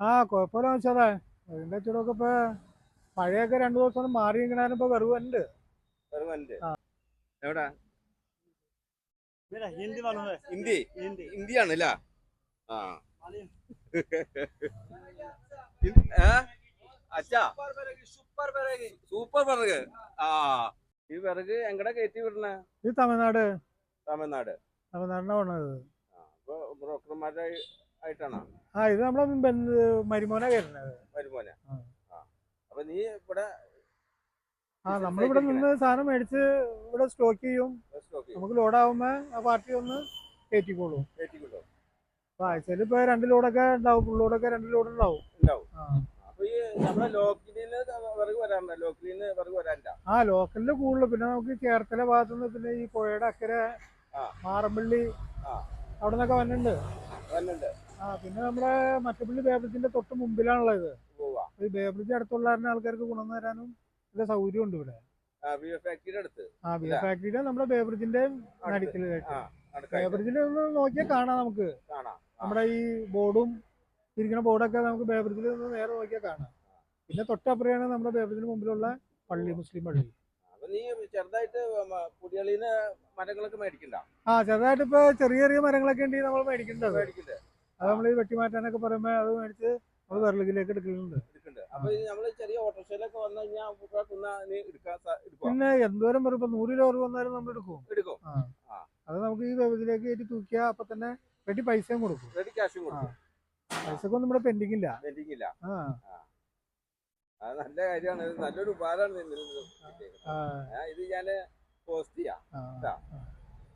ആ. കൊഴപ്പില്ല വെച്ചാലേ വിറകിന്റെ കച്ചവടമൊക്കെ ഇപ്പൊ പഴയൊക്കെ രണ്ടു ദിവസം മാറി ഇങ്ങനെ ഇപ്പൊ വിറവ് ആ. അച്ഛാ. സൂപ്പർ വിറക് ആ. ഈ വിറക് എങ്ങടെ കയറ്റി വിടണേ? ഇത് തമിഴ്നാട്. തമിഴ്നാട്. തമിഴ്നാടിനാ ബ്രോക്കർമാരുടെ ആയിട്ടാണോ? ആ ഇത് നമ്മളെ മരുമോന മരുമോനെ? കയറുന്നത്. ആ. അപ്പൊ നീ ഇവിടെ ആ നമ്മളിവിടെ നിന്ന് സാധനം മേടിച്ച് ഇവിടെ സ്റ്റോക്ക് ചെയ്യും. നമുക്ക് ലോഡാവുമ്പോ ആ പാർട്ടി ഒന്ന് കയറ്റിക്കോളും. കിട്ടും അപ്പൊ ആഴ്ചയിൽ ഇപ്പൊ രണ്ട് ലോഡൊക്കെ ഉണ്ടാവും ഫുൾ ലോഡൊക്കെ രണ്ട് ലോഡ് ഉണ്ടാവും. ആ. നമ്മുടെ ലോക്കലിൽ കൂടുതൽ പിന്നെ നമുക്ക് ചേർത്തല ഭാഗത്തുനിന്ന് പിന്നെ ഈ പുഴയുടെ അക്കരെ. മാറമ്പള്ളി. അവിടെ നിന്നൊക്കെ വന്നിട്ടുണ്ട്. വന്നുണ്ട് ആ പിന്നെ നമ്മുടെ മറ്റപ്പള്ളി ബേബ്രിഡ്ജിന്റെ തൊട്ട് മുമ്പിലാണുള്ളത് ഈ ബേബ്രിഡ്ജ് അടുത്തുള്ള ആൾക്കാർക്ക് ഗുണം തരാനും നല്ല സൗകര്യം ഉണ്ട് ഇവിടെ. ആ ബിയർ. ഫാക്ടറിയുടെ നമ്മുടെ ബേബ്രിഡ്ജിന്റെ അടുത്ത്. നടുക്കിലായിട്ട് അടുത്തായിട്ട് ഒന്ന് നോക്കിയാൽ കാണാം നമുക്ക്. നമ്മുടെ ഈ ബോർഡും ഇരിക്കുന്ന ബോർഡൊക്കെ നമുക്ക് ബേബ്രിഡ്ജിൽ ഒന്ന് നേരെ നോക്കിയാൽ കാണാം. പിന്നെ തൊട്ടപ്പുറയാണ് നമ്മുടെ ബേബ്രിഡ്ജിന് മുമ്പിലുള്ള പള്ളി മുസ്ലിം പള്ളി. നീ ചെറുതായിട്ട് മരങ്ങളൊക്കെ മേടിക്കണ്ട? ആ ചെറുതായിട്ട് ഇപ്പൊ ചെറിയ ചെറിയ മരങ്ങളൊക്കെ ഉണ്ടെങ്കിൽ നമ്മൾ മേടിക്കുന്നുണ്ട് മേടിക്കണ്ടേ? അത് നമ്മൾ ഈ വെട്ടിമാറ്റാനൊക്കെ പറയുമ്പോൾ അത് മേടിച്ച് നമ്മൾ അപ്പൊ നമ്മൾ ചെറിയ ഓട്ടോറിക്ഷയിലൊക്കെ വന്നു കഴിഞ്ഞാൽ എടുക്കാൻ സ- പിന്നെ എന്തോരം വരും ഇപ്പൊ നൂറ് രൂപ വന്നാലും നമ്മൾ എടുക്കും. എടുക്കും. അത് നമുക്ക് ഈ ബേബ്രിഡ്ജിലേക്ക് കയറ്റി തൂക്കിയ അപ്പൊ തന്നെ വെട്ടി പൈസയും കൊടുക്കും. റെഡി ക്യാഷും കൊടുക്കും. പൈസക്കൊന്നും ഇവിടെ പെൻഡിങ് ഇല്ല. പെൻഡിങ് ഇല്ല. ആ. അത് നല്ല കാര്യമാണ് ഇത് നല്ലൊരു ഉപകാരമാണ് ഇത് ഞാൻ പോസ്റ്റ് ചെയ്യാം. ആ.